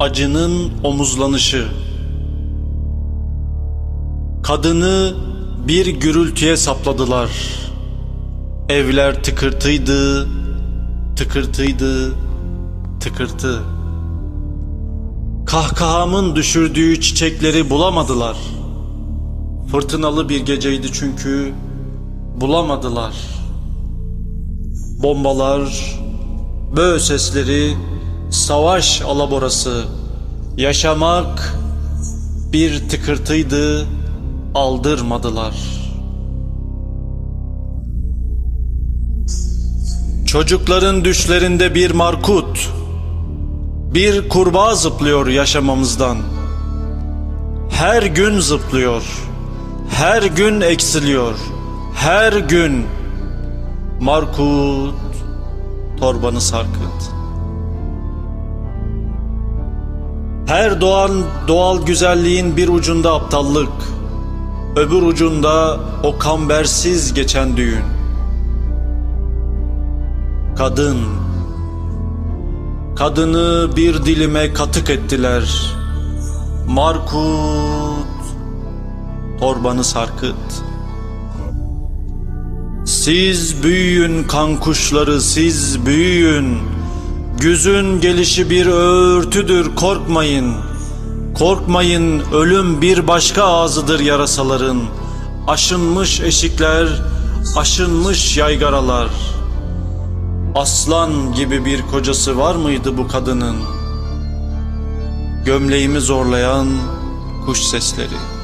acının omuzlanışı. Kadını bir gürültüye sapladılar. Evler tıkırtıydı, tıkırtıydı, tıkırtı. Kahkahamın düşürdüğü çiçekleri bulamadılar. Fırtınalı bir geceydi çünkü bulamadılar. Bombalar, böğ sesleri, savaş alaborası, yaşamak bir tıkırtıydı, aldırmadılar. Çocukların düşlerinde bir markut, bir kurbağa zıplıyor yaşamamızdan. Her gün zıplıyor, her gün eksiliyor, her gün. Markut, torbanı sarkıt. Her doğan doğal güzelliğin bir ucunda aptallık, öbür ucunda o kambersiz geçen düğün. Kadın, kadını bir dilime katık ettiler. Markut, torbanı sarkıt. Siz büyüyün kan kuşları, siz büyüyün. Güzün gelişi bir örtüdür korkmayın. Korkmayın ölüm bir başka ağzıdır yarasaların. Aşınmış eşikler, aşınmış yaygaralar. Aslan gibi bir kocası var mıydı bu kadının? Gömleğimi zorlayan kuş sesleri.